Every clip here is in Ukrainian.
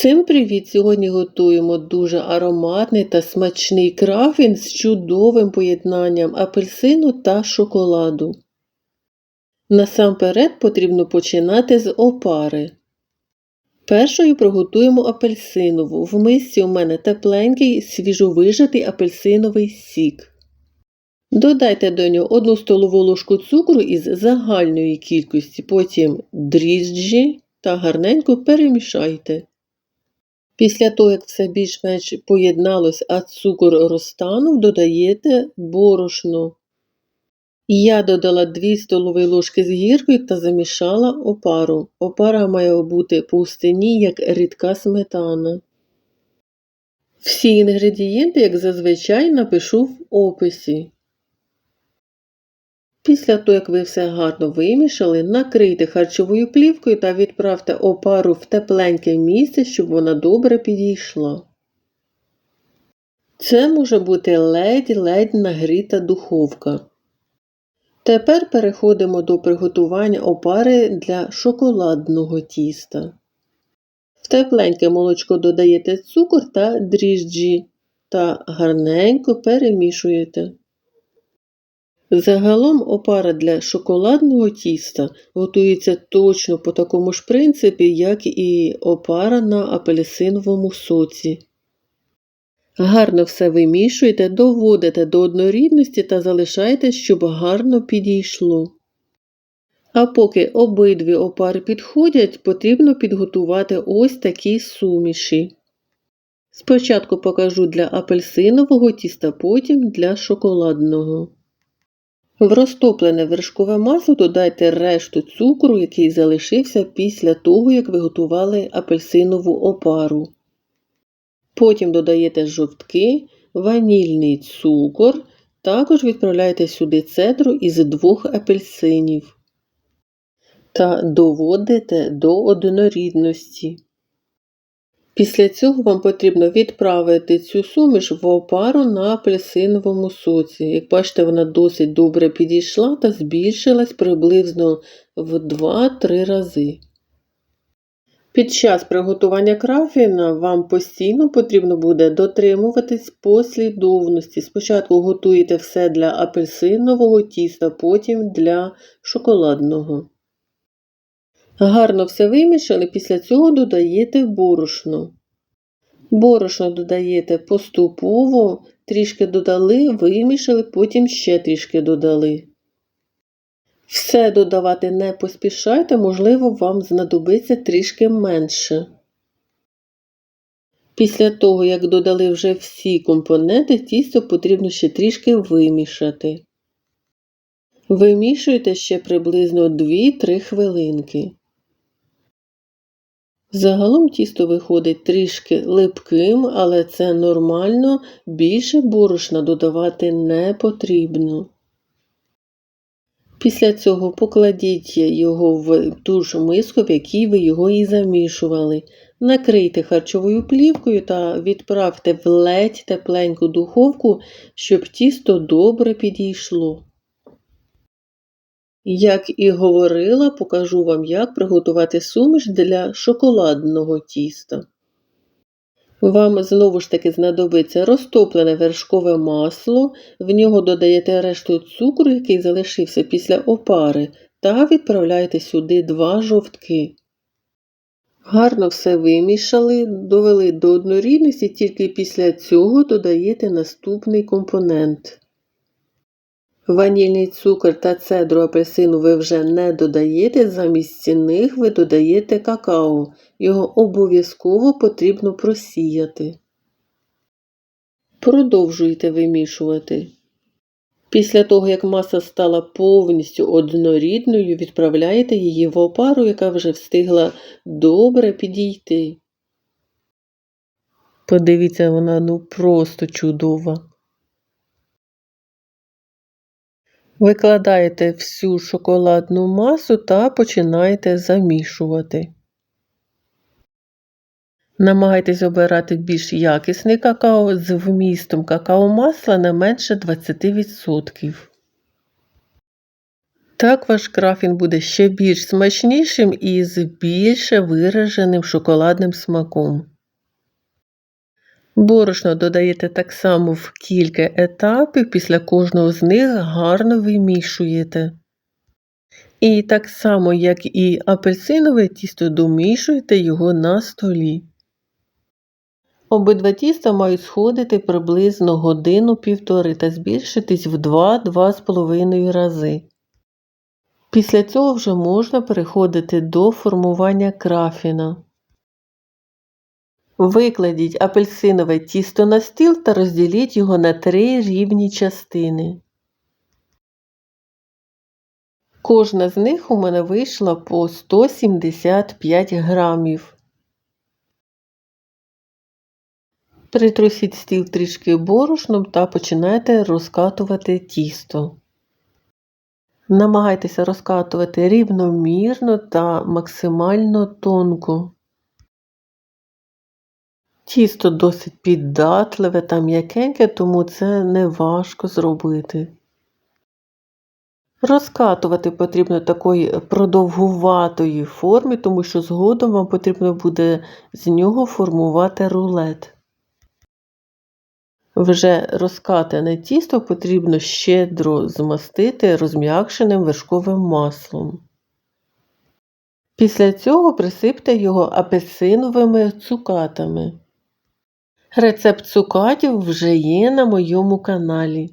Всім привіт! Сьогодні готуємо дуже ароматний та смачний крафін з чудовим поєднанням апельсину та шоколаду. Насамперед потрібно починати з опари. Першою приготуємо апельсинову. В мисці у мене тепленький свіжовижатий апельсиновий сік. Додайте до нього 1 столову ложку цукру із загальної кількості, потім дріжджі та гарненько перемішайте. Після того, як все більш-менш поєдналось, а цукор розтанув, додаєте борошно. Я додала 2 столові ложки з гіркою та замішала опару. Опара має бути по густині, як рідка сметана. Всі інгредієнти, як зазвичай, напишу в описі. Після того, як ви все гарно вимішали, накрийте харчовою плівкою та відправте опару в тепленьке місце, щоб вона добре підійшла. Це може бути ледь-ледь нагріта духовка. Тепер переходимо до приготування опари для шоколадного тіста. В тепленьке молочко додаєте цукор та дріжджі та гарненько перемішуєте. Загалом опара для шоколадного тіста готується точно по такому ж принципі, як і опара на апельсиновому соці. Гарно все вимішуєте, доводите до однорідності та залишаєте, щоб гарно підійшло. А поки обидві опари підходять, потрібно підготувати ось такі суміші. Спочатку покажу для апельсинового тіста, потім для шоколадного. В розтоплене вершкове масло додайте решту цукру, який залишився після того, як ви готували апельсинову опару. Потім додаєте жовтки, ванільний цукор, також відправляєте сюди цедру із двох апельсинів та доводите до однорідності. Після цього вам потрібно відправити цю суміш в опару на апельсиновому соці. Як бачите, вона досить добре підійшла та збільшилась приблизно в 2-3 рази. Під час приготування крафіна вам постійно потрібно буде дотримуватись послідовності. Спочатку готуєте все для апельсинового тіста, потім для шоколадного. Гарно все вимішали, після цього додаєте борошно. Борошно додаєте поступово, трішки додали, вимішали, потім ще трішки додали. Все додавати не поспішайте, можливо, вам знадобиться трішки менше. Після того, як додали вже всі компоненти, тісто потрібно ще трішки вимішати. Вимішуйте ще приблизно 2-3 хвилинки. Загалом тісто виходить трішки липким, але це нормально, більше борошна додавати не потрібно. Після цього покладіть його в ту ж миску, в якій ви його і замішували. Накрийте харчовою плівкою та відправте в ледь тепленьку духовку, щоб тісто добре підійшло. Як і говорила, покажу вам, як приготувати суміш для шоколадного тіста. Вам знову ж таки знадобиться розтоплене вершкове масло, в нього додаєте решту цукру, який залишився після опари, та відправляєте сюди два жовтки. Гарно все вимішали, довели до однорідності, тільки після цього додаєте наступний компонент. Ванільний цукор та цедру апельсину ви вже не додаєте, замість них ви додаєте какао. Його обов'язково потрібно просіяти. Продовжуйте вимішувати. Після того, як маса стала повністю однорідною, відправляєте її в опару, яка вже встигла добре підійти. Подивіться, вона ну просто чудова. Викладаєте всю шоколадну масу та починаєте замішувати. Намагайтесь обирати більш якісний какао з вмістом какао-масла не менше 20%. Так ваш крафін буде ще більш смачнішим і з більше вираженим шоколадним смаком. Борошно додаєте так само в кілька етапів, після кожного з них гарно вимішуєте. І так само, як і апельсинове тісто, домішуєте його на столі. Обидва тіста мають сходити приблизно годину-півтори та збільшитись в 2-2,5 рази. Після цього вже можна переходити до формування крафіна. Викладіть апельсинове тісто на стіл та розділіть його на три рівні частини. Кожна з них у мене вийшла по 175 грамів. Притрусіть стіл трішки борошном та починайте розкатувати тісто. Намагайтеся розкатувати рівномірно та максимально тонко. Тісто досить піддатливе та м'якеньке, тому це не важко зробити. Розкатувати потрібно такої продовгуватої форми, тому що згодом вам потрібно буде з нього формувати рулет. Вже розкатане тісто потрібно щедро змастити розм'якшеним вершковим маслом. Після цього присипте його апельсиновими цукатами. Рецепт цукатів вже є на моєму каналі.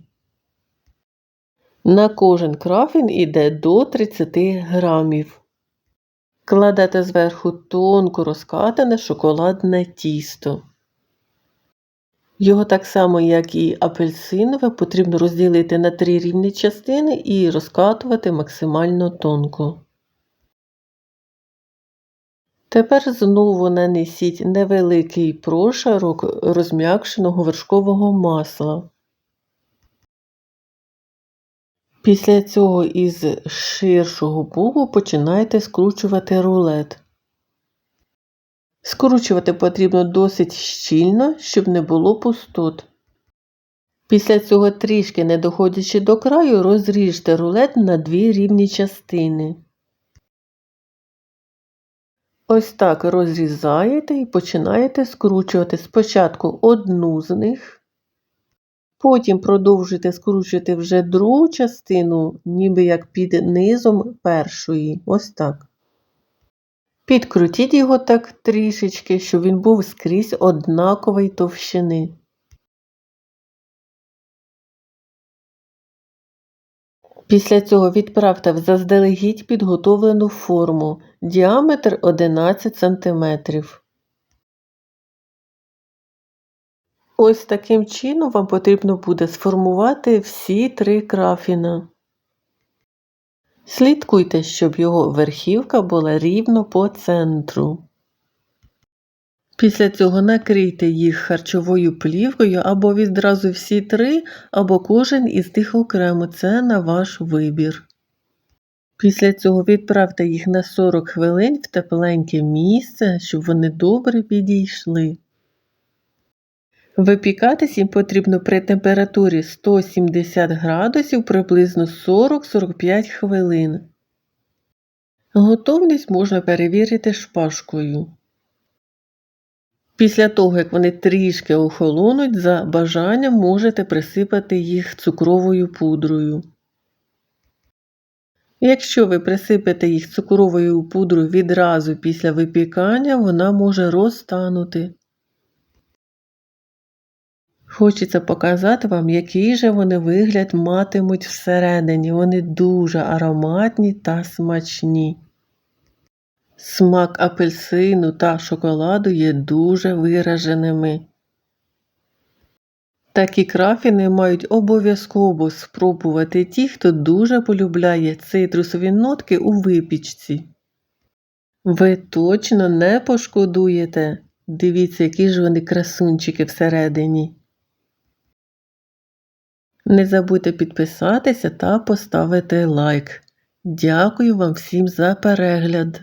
На кожен крафін іде до 30 грамів. Кладете зверху тонко розкатане шоколадне тісто. Його так само, як і апельсинове, потрібно розділити на три рівні частини і розкатувати максимально тонко. Тепер знову нанесіть невеликий прошарок розм'якшеного вершкового масла. Після цього із ширшого боку починайте скручувати рулет. Скручувати потрібно досить щільно, щоб не було пустот. Після цього трішки не доходячи до краю, розріжте рулет на дві рівні частини. Ось так розрізаєте і починаєте скручувати спочатку одну з них, потім продовжуєте скручувати вже другу частину, ніби як під низом першої. Ось так. Підкрутіть його так трішечки, щоб він був скрізь однакової товщини. Після цього відправте заздалегідь підготовлену форму діаметр 11 см. Ось таким чином вам потрібно буде сформувати всі три крафіна. Слідкуйте, щоб його верхівка була рівно по центру. Після цього накрийте їх харчовою плівкою або відразу всі три, або кожен із них окремо це на ваш вибір. Після цього відправте їх на 40 хвилин в тепленьке місце, щоб вони добре підійшли. Випікатись їм потрібно при температурі 170 градусів приблизно 40-45 хвилин. Готовність можна перевірити шпажкою. Після того, як вони трішки охолонуть, за бажанням можете присипати їх цукровою пудрою. Якщо ви присипете їх цукровою пудрою відразу після випікання, вона може розтанути. Хочеться показати вам, який же вони вигляд матимуть всередині. Вони дуже ароматні та смачні. Смак апельсину та шоколаду є дуже вираженими. Такі крафіни мають обов'язково спробувати ті, хто дуже полюбляє цитрусові нотки у випічці. Ви точно не пошкодуєте. Дивіться, які ж вони красунчики всередині. Не забудьте підписатися та поставити лайк. Дякую вам всім за перегляд!